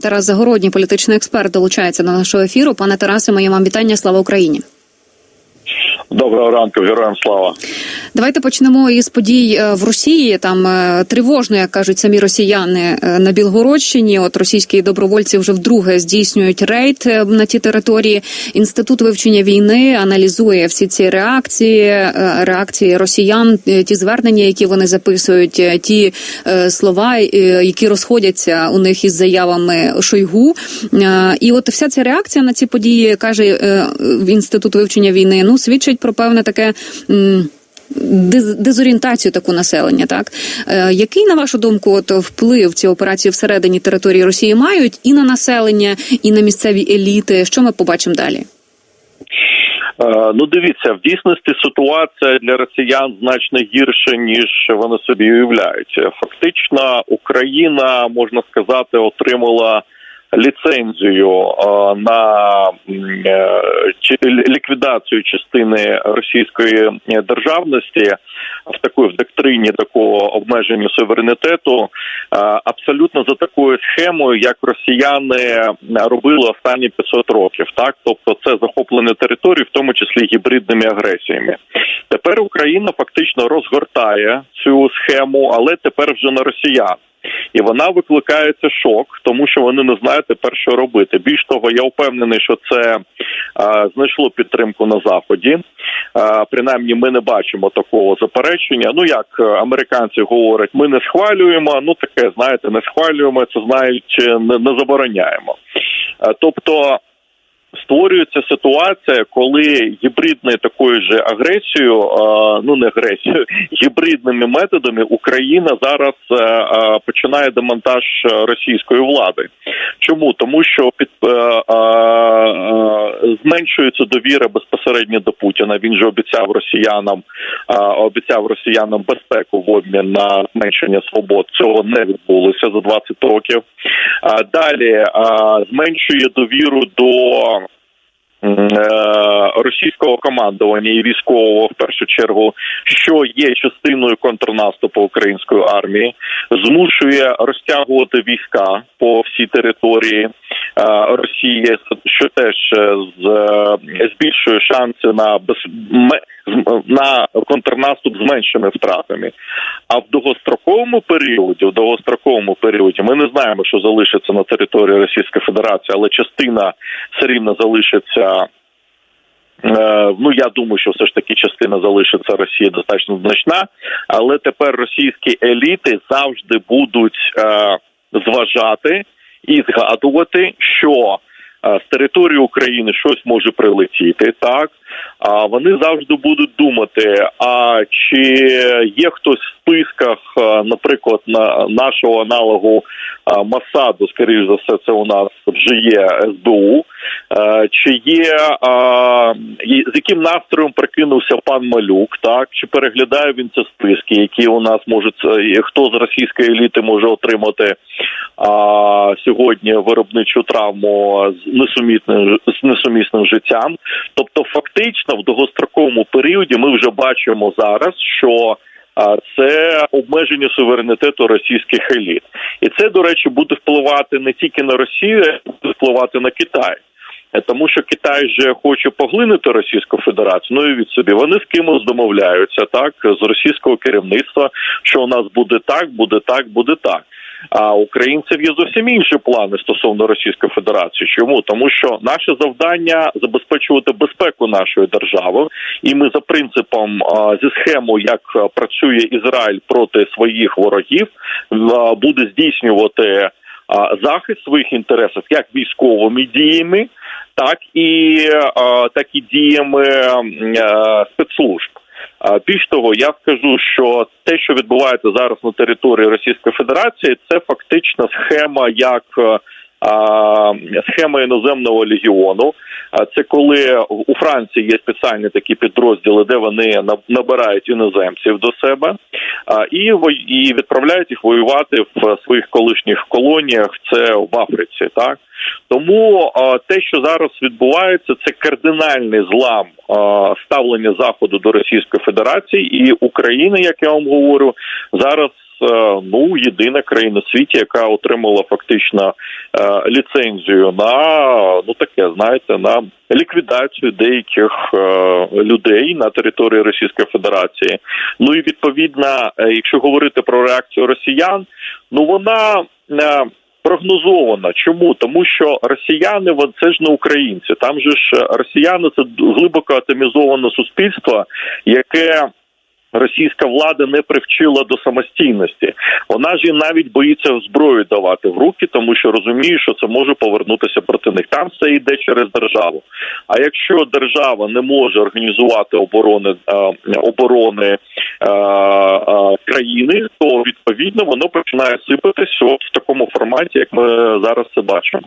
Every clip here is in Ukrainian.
Тарас Загородній, політичний експерт, долучається до нашого ефіру. Пане Тарасе, моє вам вітання. Слава Україні. Доброго ранку, героям слава. Давайте почнемо із подій е, в Росії. Там е, тривожно, як кажуть самі росіяни е, на Білгородщині. От російські добровольці вже вдруге здійснюють рейд на ті території. Інститут вивчення війни аналізує всі ці реакції, реакції росіян, ті звернення, які вони записують, ті слова, які розходяться у них із заявами Шойгу. І от вся ця реакція на ці події каже в інститут вивчення війни. Ну свідчить про певне таке. дезорієнтацію таку населення, так е, який на вашу думку от вплив ці операції всередині території Росії мають і на населення, і на місцеві еліти? Що ми побачимо далі? Е, Ну, дивіться, в дійсності ситуація для росіян значно гірша, ніж вони собі уявляють. Фактично, Україна можна сказати отримала ліцензію е, на е, ліквідацію частини російської державності в такої в доктрині такого обмеження суверенітету, е, абсолютно за такою схемою, як росіяни робили останні 500 років. Так, тобто це захоплення території, в тому числі гібридними агресіями. Тепер Україна фактично розгортає цю схему, але тепер вже на росіян. І вона викликає це шок, тому що вони не знають тепер, що робити. Більш того, я впевнений, що це е, знайшло підтримку на заході. Принаймні, ми не бачимо такого заперечення. Ну як е, американці говорять, ми не схвалюємо. Ну таке знаєте, не схвалюємо. Це знають, не, не забороняємо. Тобто. Створюється ситуація, коли гібридною такою ж агресією, ну не агресією, гібридними методами Україна зараз е, е, починає демонтаж російської влади. Чому тому, що під е, зменшується довіра безпосередньо до Путіна. Він же обіцяв росіянам, обіцяв росіянам безпеку в обмін на зменшення свобод. Цього не відбулося за 20 років. Далі зменшує довіру до м, е, російського командування і військового в першу чергу, що є частиною контрнаступу української армії, змушує розтягувати війська по всій території е, Росії, що теж е, е, збільшує шанси на без на контрнаступ з меншими втратами. А в довгостроковому періоді, в довгостроковому періоді, ми не знаємо, що залишиться на території Російської Федерації, але частина все рівно залишиться. Е, Ну, я думаю, що все ж таки частина залишиться Росії достатньо значна, але тепер російські еліти завжди будуть е, зважати і згадувати, що е, з території України щось може прилетіти, так а вони завжди будуть думати: а чи є хтось в списках, е, наприклад, на нашого аналогу е, Масаду, скоріш за все, це у нас вже є СБУ. Е, Чи є з яким настроєм прикинувся пан Малюк? Так чи переглядає він ці списки, які у нас можуть хто з російської еліти може отримати а, сьогодні виробничу травму з несумісним з несумісним життям? Тобто, фактично, в довгостроковому періоді ми вже бачимо зараз, що це обмеження суверенітету російських еліт, і це до речі буде впливати не тільки на Росію, а буде впливати на Китай. Тому що Китай же хоче поглинути Російську Федерацію. Ну і від собі вони з кимось домовляються, так з російського керівництва, що у нас буде так, буде так, буде так. А українців є зовсім інші плани стосовно Російської Федерації. Чому тому, що наше завдання забезпечувати безпеку нашої держави, і ми за принципом зі схемою, як працює Ізраїль проти своїх ворогів, буде здійснювати захист своїх інтересів як військовими діями, так і так і діями е, спецслужб. Більш того, я скажу, що те, що відбувається зараз на території Російської Федерації, це фактично схема як е, схема іноземного легіону. Це коли у Франції є спеціальні такі підрозділи, де вони на- набирають іноземців до себе і і відправляють їх воювати в своїх колишніх колоніях. Це в Африці, так тому те, що зараз відбувається, це кардинальний злам ставлення заходу до Російської Федерації і України, як я вам говорю, зараз ну єдина країна в світі, яка отримала фактично ліцензію на ну таке, знаєте, на ліквідацію деяких людей на території Російської Федерації. Ну і відповідно, якщо говорити про реакцію росіян, ну вона. Прогнозована. Чому? Тому що росіяни це ж не українці. Там же ж е, росіяни це глибоко атомізоване суспільство, яке російська влада не привчила до самостійності. Вона ж їм навіть боїться зброю давати в руки, тому що розуміє, що це може повернутися проти них. Там все йде через державу. А якщо держава не може організувати оборони е, оборони е, е, країни, то відповідно воно починає сипатись от в такому форматі, як ми зараз це бачимо.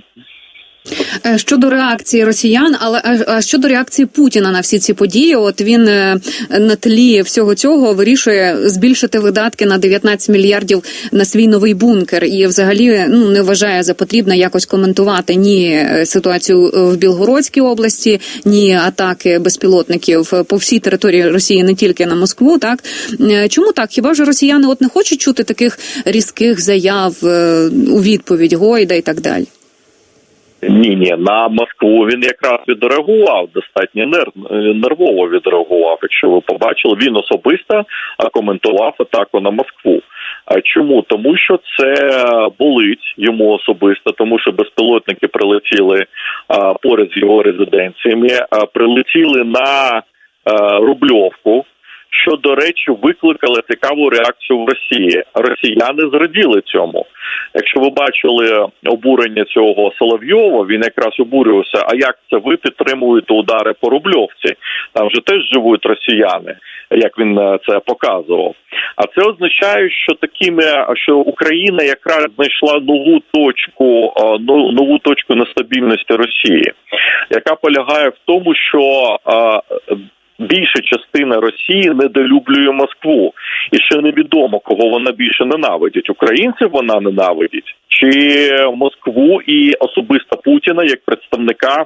Е, Щодо реакції росіян, але а- а щодо реакції Путіна на всі ці події, от він е, на тлі всього цього вирішує збільшити видатки на 19 мільярдів на свій новий бункер, і взагалі ну не вважає за потрібне якось коментувати ні е, ситуацію в Білгородській області, ні атаки безпілотників по всій території Росії, не тільки на Москву. Так Е, чому так? Хіба ж росіяни от не хочуть чути таких різких заяв е, у відповідь Гойда і так далі? Ні, ні, на Москву він якраз відреагував достатньо нерв- нервово відреагував. Якщо ви побачили, він особисто коментував атаку на Москву. А чому? Тому що це болить йому особисто, тому що безпілотники прилетіли поряд з його резиденціями, а, прилетіли на Рубльовку. Що, до речі, викликало цікаву реакцію в Росії. Росіяни зраділи цьому. Якщо ви бачили обурення цього Соловйова, він якраз обурювався. А як це ви підтримуєте удари по Рубльовці? Там же теж живуть росіяни, як він е, це показував. А це означає, що такими, що Україна якраз знайшла нову точку, е, ну- нову точку нестабільності Росії, яка полягає в тому, що е, більша частина Росії недолюблює Москву, і ще невідомо, кого вона більше ненавидить. Українців вона ненавидить, чи Москву і особисто Путіна як представника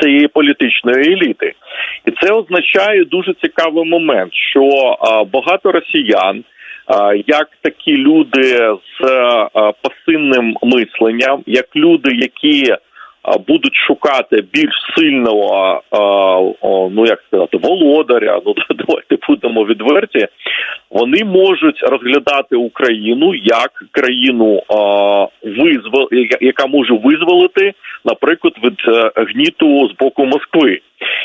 цієї політичної еліти. І це означає дуже цікавий момент, що багато росіян. Як такі люди з пасивним мисленням, як люди, які будуть шукати більш сильного, ну як сказати, володаря. Ну давайте будемо відверті. Вони можуть розглядати Україну як країну, визвол, яка- може визволити, наприклад, від е, гніту з боку Москви.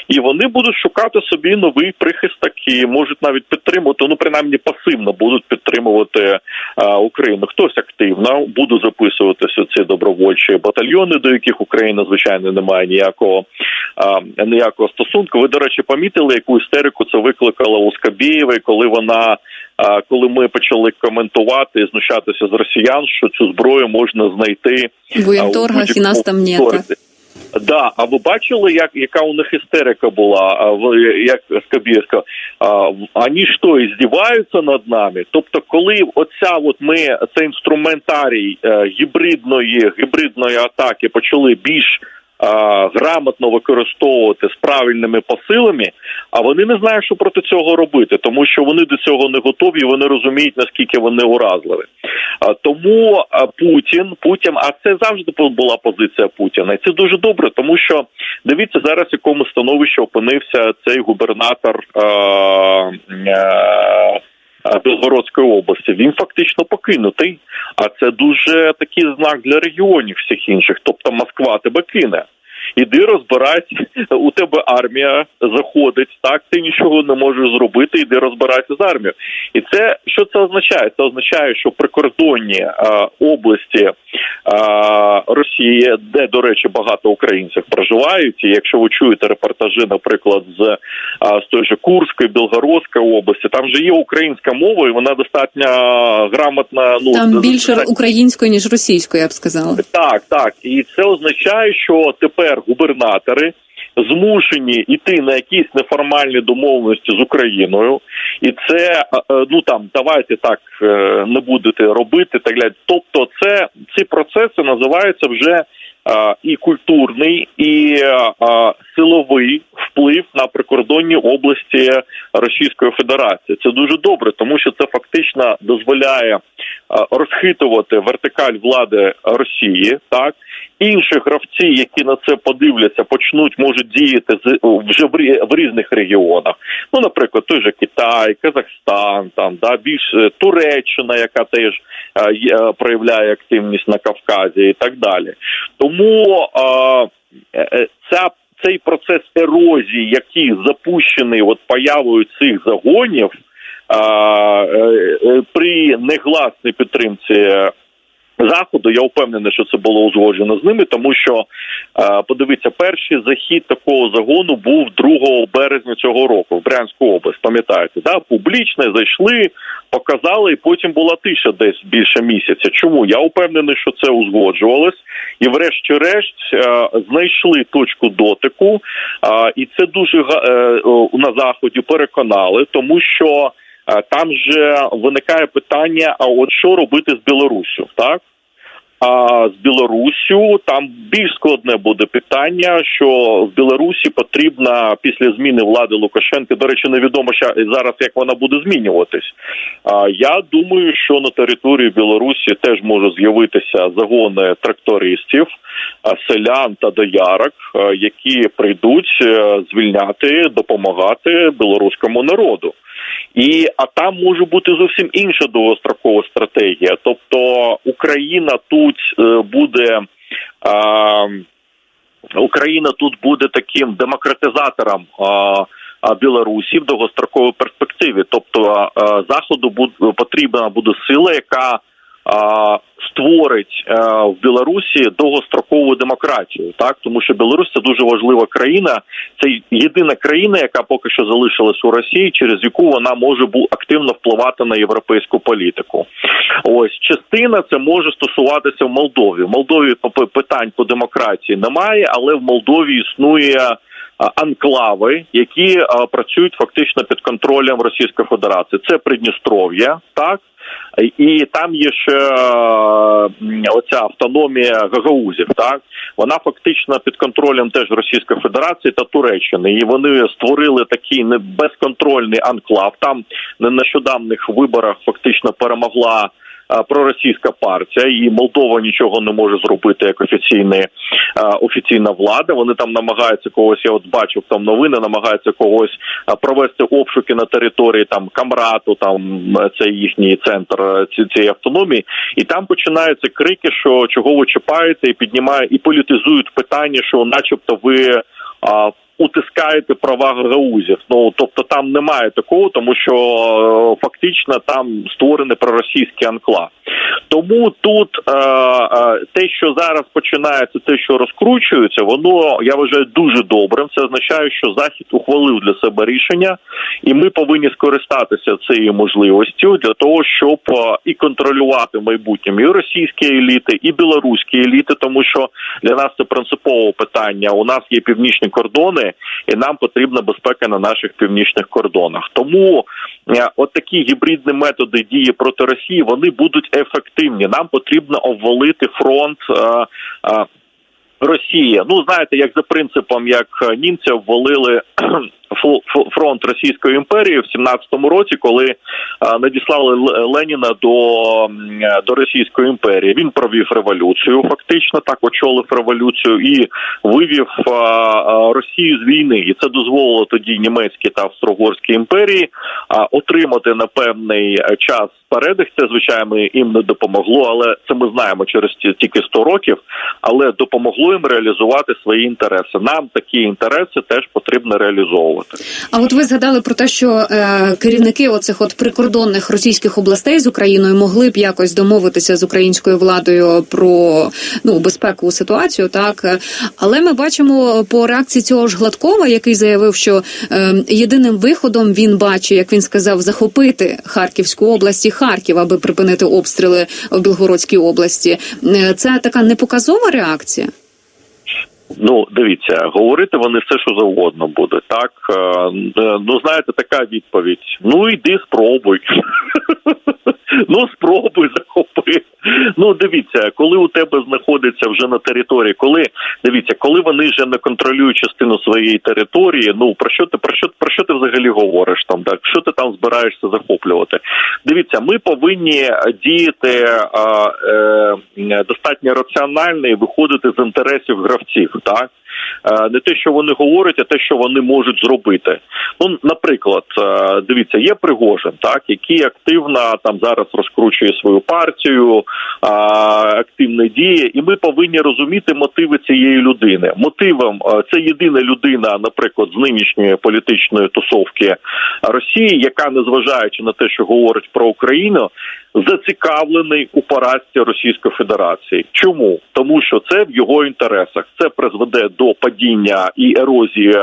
І вони будуть шукати собі новий прихисток і можуть навіть підтримувати, ну принаймні пасивно будуть підтримувати а, Україну. Хтось активно буде записуватися ці добровольчі батальйони, до яких Україна звичайно не має ніякого а, ніякого стосунку. Ви до речі, помітили, яку істерику це викликало у Скабєєвої, коли вона. Коли ми почали коментувати і знущатися з росіян, що цю зброю можна знайти В и нас там нет. Да, а ви бачили, як яка у них істерика була? А як Скабєвська? А, Вони що, іздіваються над нами? Тобто, коли оця от ми цей інструментарій е, гібридної гібридної атаки почали більш грамотно використовувати з правильними посилами, а вони не знають, що проти цього робити, тому що вони до цього не готові. і Вони розуміють наскільки вони уразливі. Тому Путін, Путін, а це завжди була позиція Путіна, і це дуже добре, тому що дивіться зараз, в якому становищі опинився цей губернатор. А, а, Білгородської області він фактично покинутий, а це дуже такий знак для регіонів всіх інших. Тобто Москва тебе кине. Іди розбирайся, у тебе армія заходить, так ти нічого не можеш зробити. Іди розбирайся з армією. І це що це означає? Це означає, що прикордонні е, області Росії, де до речі багато українців проживають. І якщо ви чуєте репортажі, наприклад, з, з той же Курської, Білгородської області, там же є українська мова, і вона достатньо грамотна. Ну Там більше так. української ніж російської, я б сказала. так, так, і це означає, що тепер губернатори змушені йти на якісь неформальні домовленості з Україною, і це е, е, ну там давайте так е, не будете робити. Так далі. Тобто, це ці процеси називаються вже і культурний, і силовий вплив на прикордонні області Російської Федерації. Це дуже добре, тому що це фактично дозволяє розхитувати вертикаль влади Росії. Так інші гравці, які на це подивляться, почнуть можуть діяти вже в, в різних регіонах. Ну, наприклад, той же Китай, Казахстан, там да більш е, Туреччина, яка теж е, е, проявляє активність на Кавказі, і так далі. Тому е, е, ця. Цей процес ерозії, який запущений от появою цих загонів, а, при негласній підтримці заходу, я впевнений, що це було узгоджено з ними, тому що е, подивіться, перший захід такого загону був 2 березня цього року в Брянську область. Пам'ятаєте, да? публічно зайшли, показали, і потім була тиша десь більше місяця. Чому я впевнений, що це узгоджувалось, і врешті-решт е, знайшли точку дотику, е, і це дуже на заході переконали, тому що. Там же виникає питання: а от що робити з Білоруссю, так? А з Білоруссю там більш складне буде питання, що в Білорусі потрібна після зміни влади Лукашенка. До речі, невідомо ще зараз, як вона буде змінюватись. А я думаю, що на території Білорусі теж можуть з'явитися загони трактористів, селян та доярок, які прийдуть е, звільняти, допомагати білоруському народу. І а там може бути зовсім інша довгострокова стратегія. Тобто Україна тут е, буде. А, Україна тут буде таким демократизатором а, Білорусі в довгостроковій перспективі. Тобто а, заходу буде потрібна буде сила, яка створить а, в Білорусі довгострокову демократію, так тому що Білорусь це дуже важлива країна. Це єдина країна, яка поки що залишилась у Росії, через яку вона може бу активно впливати на європейську політику. Ось частина це може стосуватися в Молдові. В Молдові питань по демократії немає, але в Молдові існує анклави, які а, працюють фактично під контролем Російської Федерації. Це Придністров'я, так. І там є ще е, оця автономія гагаузів. Так вона фактично під контролем теж Російської Федерації та Туреччини. І вони створили такий безконтрольний анклав. Там на нещодавних виборах фактично перемогла. Е, Проросійська партія і Молдова нічого не може зробити як офіційний е, офіційна влада. Вони там намагаються когось. Я от бачив там новини, намагаються когось е, провести обшуки на території там Камрату, там е, це їхній центр ці- цієї автономії, і там починаються крики, що чого ви чіпаєте, і піднімають і політизують питання, що, начебто, ви. Утискаєте права гагаузів. Ну тобто там немає такого, тому що е, фактично там створений проросійський анклав. Тому тут е, е, те, що зараз починається, те, що розкручується, воно я вважаю дуже добрим. Це означає, що захід ухвалив для себе рішення, і ми повинні скористатися цією можливістю для того, щоб е, і контролювати майбутнім і російські еліти, і білоруські еліти, тому що для нас це принципове питання. У нас є північні кордони, і нам потрібна безпека на наших північних кордонах. Тому е, от такі гібридні методи дії проти Росії вони будуть ефективні. Нам потрібно обвалити фронт. е, е, Росії, ну знаєте, як за принципом, як німці обвалили фронт Російської імперії в 17-му році, коли е, надіслали Леніна до, до Російської імперії. Він провів революцію, фактично так очолив революцію і вивів е, е, Росію з війни. І це дозволило тоді німецькій та австро-угорській імперії отримати на певний час передих. Це звичайно їм не допомогло, але це ми знаємо через ті- тільки 100 років. Але допомогло їм реалізувати свої інтереси. Нам такі інтереси теж потрібно реалізовувати. А от ви згадали про те, що е, керівники оцих от прикордонних російських областей з Україною могли б якось домовитися з українською владою про ну безпекову ситуацію, так але ми бачимо по реакції цього ж Гладкова, який заявив, що е, єдиним виходом він бачить, як він сказав, захопити Харківську область і Харків, аби припинити обстріли в Білгородській області. Е, Це така непоказова реакція. Ну, дивіться, говорити вони все, що завгодно буде. Так Е, е, ну знаєте, така відповідь. Ну йди спробуй. Ну, спробуй захопи. Ну, дивіться, коли у тебе знаходиться вже на території, коли дивіться, коли вони вже не контролюють частину своєї території, ну про що ти про що про що ти взагалі говориш там? Так що ти там збираєшся захоплювати? Дивіться, ми повинні діяти а, е, достатньо раціонально і виходити з інтересів гравців, так. Е, Не те, що вони говорять, а те, що вони можуть зробити. Ну, наприклад, е, дивіться, є Пригожин, так який активно там зараз розкручує свою партію, а, активно діє, і ми повинні розуміти мотиви цієї людини. Мотивом е, це єдина людина, наприклад, з нинішньої політичної тусовки Росії, яка, незважаючи на те, що говорить про Україну, зацікавлений у поразці Російської Федерації. Чому тому, що це в його інтересах, це призведе до падіння і ерозії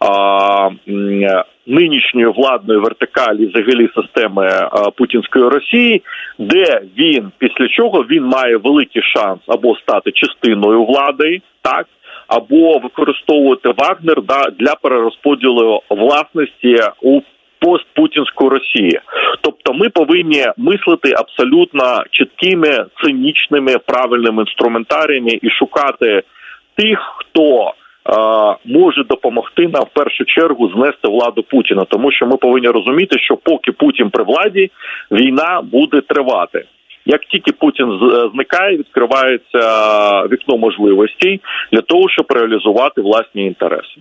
а, нинішньої владної вертикалі, взагалі системи а, путінської Росії, де він після чого він має великий шанс або стати частиною влади, так. Або використовувати Вагнер да, для перерозподілу власності у постпутінську Росію. Тобто, ми повинні мислити абсолютно чіткими, цинічними, правильними інструментаріями і шукати тих, хто. е, Може допомогти нам в першу чергу знести владу Путіна, тому що ми повинні розуміти, що поки Путін при владі, війна буде тривати. Як тільки Путін зникає, відкривається вікно можливостей для того, щоб реалізувати власні інтереси.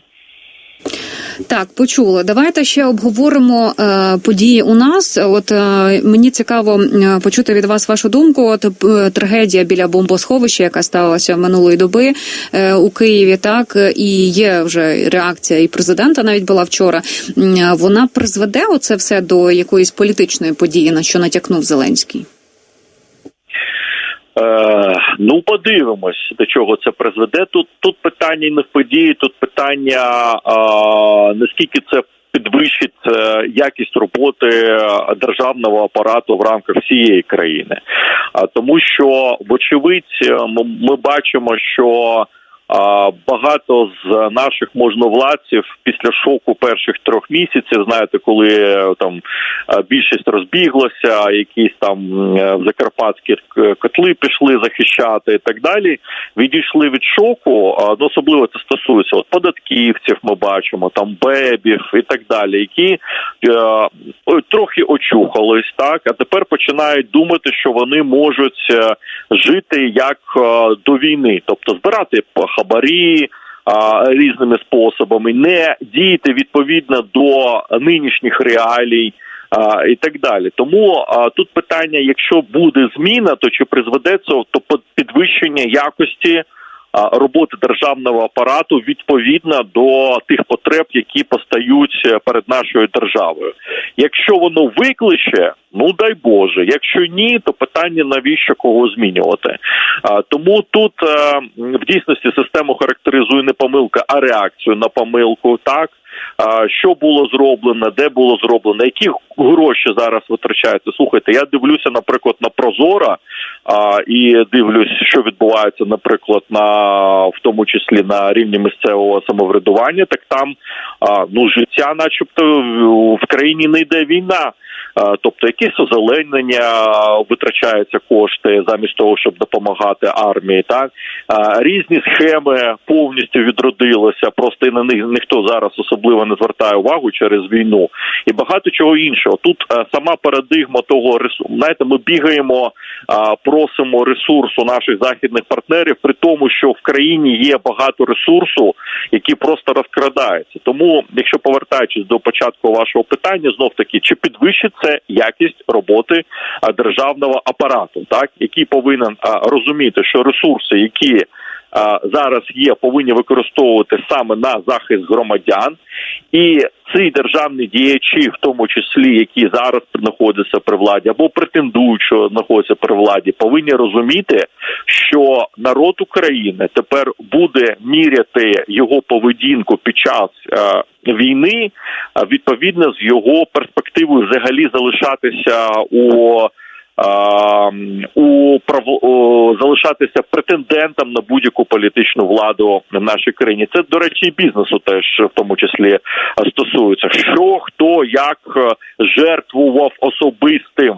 Так, почули. Давайте ще обговоримо е, події у нас. От е, мені цікаво е, почути від вас вашу думку. От е, трагедія біля бомбосховища, яка сталася минулої доби е, у Києві, так і є вже реакція і президента. Навіть була вчора. Вона призведе оце все до якоїсь політичної події, на що натякнув Зеленський. Е, ну, подивимось, до чого це призведе. Тут тут питання не в події, тут питання е, наскільки це підвищить е, якість роботи державного апарату в рамках всієї країни. А тому, що вочевидь, ми, ми бачимо, що Багато з наших можновладців після шоку перших трьох місяців, знаєте, коли е, там е, більшість розбіглася, якісь там е, закарпатські котли пішли захищати і так далі. Відійшли від шоку. ну, Особливо це стосується от податківців. Ми бачимо там бебів і так далі, які е, трохи очухались, так а тепер починають думати, що вони можуть жити як до війни, тобто збирати хабарі. а, Різними способами не діяти відповідно до нинішніх реалій і так далі. Тому а, тут питання: якщо буде зміна, то чи призведе це до підвищення якості роботи державного апарату відповідно до тих потреб, які постають е, перед нашою державою. Якщо воно викличе, ну дай Боже. Якщо ні, то питання навіщо кого змінювати. Тому тут е, в дійсності систему характеризує не помилка, а реакцію на помилку. Так що було зроблено, де було зроблено, які гроші зараз витрачаються. Слухайте, я дивлюся, наприклад, на Прозора і дивлюсь, що відбувається, наприклад, на в тому числі на рівні місцевого самоврядування. Так там ну життя, начебто, в- країні не йде війна. А, Тобто якісь озеленення витрачаються кошти замість того, щоб допомагати армії. Так різні схеми повністю відродилися. Просто на них ніхто зараз особливо не звертає увагу через війну і багато чого іншого. Тут е, сама парадигма того ресурсу. Знаєте, ми бігаємо, просимо ресурсу наших західних партнерів, при тому, що в країні є багато ресурсу, які просто розкрадається. Тому, якщо повертаючись до початку вашого питання, знов таки чи підвищить це якість роботи державного апарату, так який повинен розуміти, що ресурси, які зараз є, повинні використовувати саме на захист громадян, і ці державні діячі, в тому числі які зараз знаходяться при владі або претендують, що знаходяться при владі, повинні розуміти, що народ України тепер буде міряти його поведінку під час е, війни, відповідно з його перспективою взагалі залишатися у а, у право залишатися претендентом на будь-яку політичну владу в нашій країні. Це до речі, і бізнесу теж в тому числі е, стосується. Що хто як е, жертвував особистим.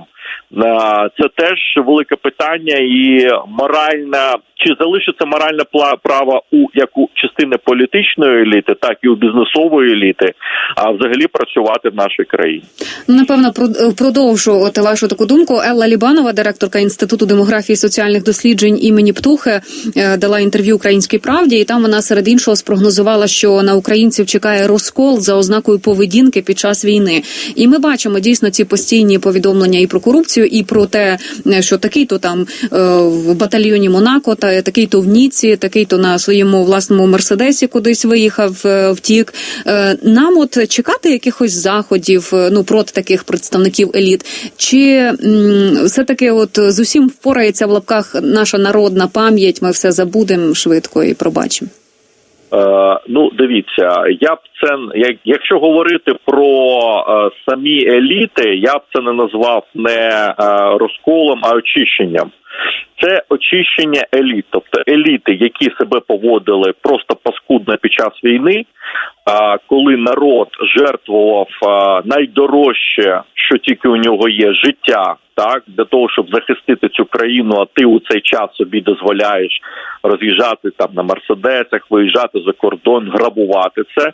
Е, Це теж велике питання, і моральна чи залишиться моральне право у як у частини політичної еліти, так і у бізнесової еліти, а взагалі працювати в нашій країні. Напевно, про- продовжу от вашу таку думку. Елла Лібанова, директорка інституту демографії і соціальних досліджень імені Птухи, е, дала інтерв'ю Українській правді, і там вона серед іншого спрогнозувала, що на українців чекає розкол за ознакою поведінки під час війни. І ми бачимо дійсно ці постійні повідомлення і про корупцію, і про те, е, що такий то там е, в батальйоні Монако, та такий то в Ніці, такий то на своєму власному мерседесі кудись виїхав, е, втік. Е, Нам от чекати якихось заходів е, ну проти таких представників еліт, чи все таки, от з усім впорається в лапках наша народна пам'ять? Ми все забудемо швидко і пробачимо. Е, ну, дивіться, я б це як якщо говорити про е, самі еліти, я б це не назвав не е, розколом, а очищенням. Це очищення еліт, тобто еліти, які себе поводили просто паскудно під час війни. А коли народ жертвував найдорожче, що тільки у нього є життя, так для того, щоб захистити цю країну, а ти у цей час собі дозволяєш роз'їжджати там на мерседесах, виїжджати за кордон, грабувати це,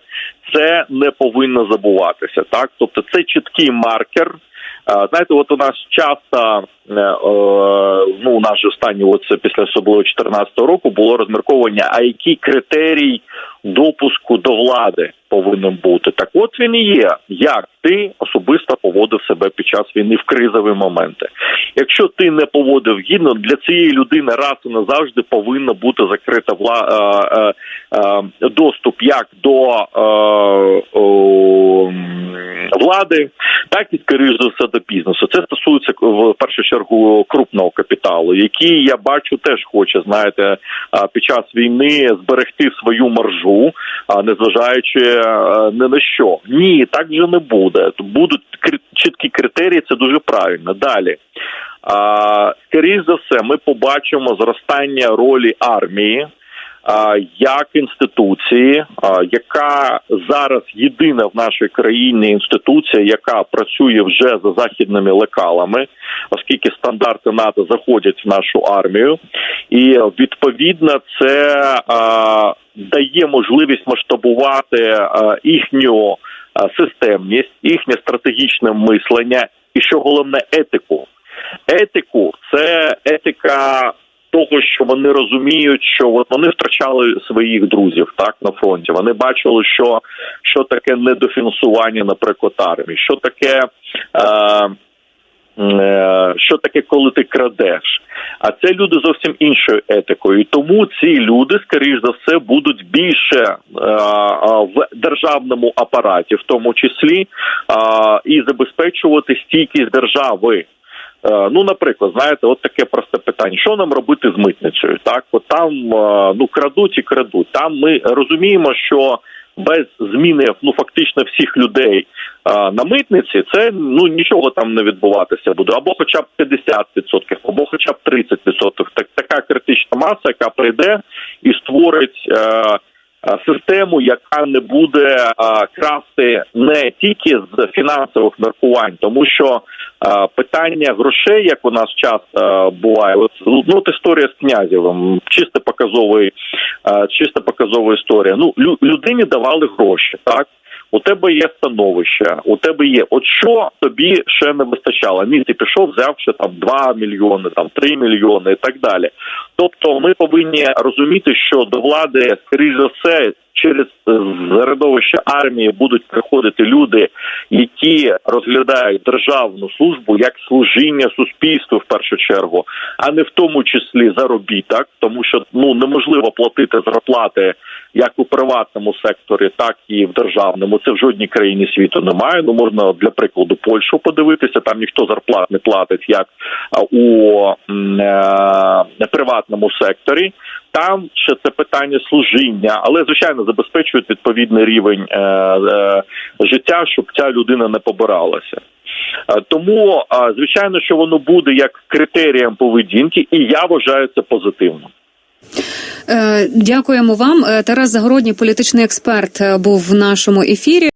це не повинно забуватися. Так, тобто це чіткий маркер. Знаєте, от у нас часто е, е, ну у нас же останні, оце після особливо 2014 року було розмірковання, а який критерій допуску до влади повинен бути. Так от він і є, як ти особисто поводив себе під час війни в кризові моменти. Якщо ти не поводив гідно, для цієї людини раз і назавжди повинна бути закрита вла... е, е, е, доступ як до е, м, влади, так і скоріш за все до бізнесу. Це стосується в першу чергу крупного капіталу, який я бачу теж хоче, знаєте, під час війни зберегти свою маржу, незважаючи не на що. Ні, так вже не буде. Будуть чіткі критерії, це дуже правильно. Далі. А, скоріш за все, ми побачимо зростання ролі армії. Як інституції, яка зараз єдина в нашій країні інституція, яка працює вже за західними лекалами, оскільки стандарти НАТО заходять в нашу армію, і відповідно це дає можливість масштабувати їхню системність, їхнє стратегічне мислення, і що головне етику. Етику це етика того, що вони розуміють, що вони втрачали своїх друзів так на фронті. Вони бачили, що, що таке недофінансування, наприклад, армії, що таке. Е, е, що таке, коли ти крадеш? А це люди зовсім іншою етикою. Тому ці люди, скоріш за все, будуть більше е, в державному апараті, в тому числі, е, і забезпечувати стійкість держави. Е, Ну, наприклад, знаєте, от таке просте питання: що нам робити з митницею? Так, от там е, ну крадуть і крадуть. Там ми розуміємо, що без зміни ну фактично всіх людей на митниці це ну нічого там не відбуватися буде, або хоча б 50%, або хоча б 30%. Так така критична маса, яка прийде і створить. Е, Систему, яка не буде а, красти не тільки з фінансових міркувань, тому що питання грошей, як у нас часто буває, от ну от історія з князєвим, чисто показовий, чисто показова історія. Ну лю, людині давали гроші, так. У тебе є становище, у тебе є. От що тобі ще не вистачало? Ні, ти пішов, взяв ще там 2 мільйони, там 3 мільйони і так далі. Тобто, ми повинні розуміти, що до влади, скоріш за все, через середовище армії будуть приходити люди, які розглядають державну службу як служіння суспільству в першу чергу, а не в тому числі заробіток, тому що ну неможливо платити зарплати як у приватному секторі, так і в державному. Це в жодній країні світу немає. Ну можна для прикладу Польщу подивитися. Там ніхто зарплат не платить, як у е, приватному секторі. Там ще це питання служіння, але звичайно забезпечують відповідний рівень е, е, життя, щоб ця людина не побиралася. Е, Тому, звичайно, що воно буде як критерієм поведінки, і я вважаю це позитивним. Дякуємо вам. Тарас Загородній, політичний експерт, був в нашому ефірі.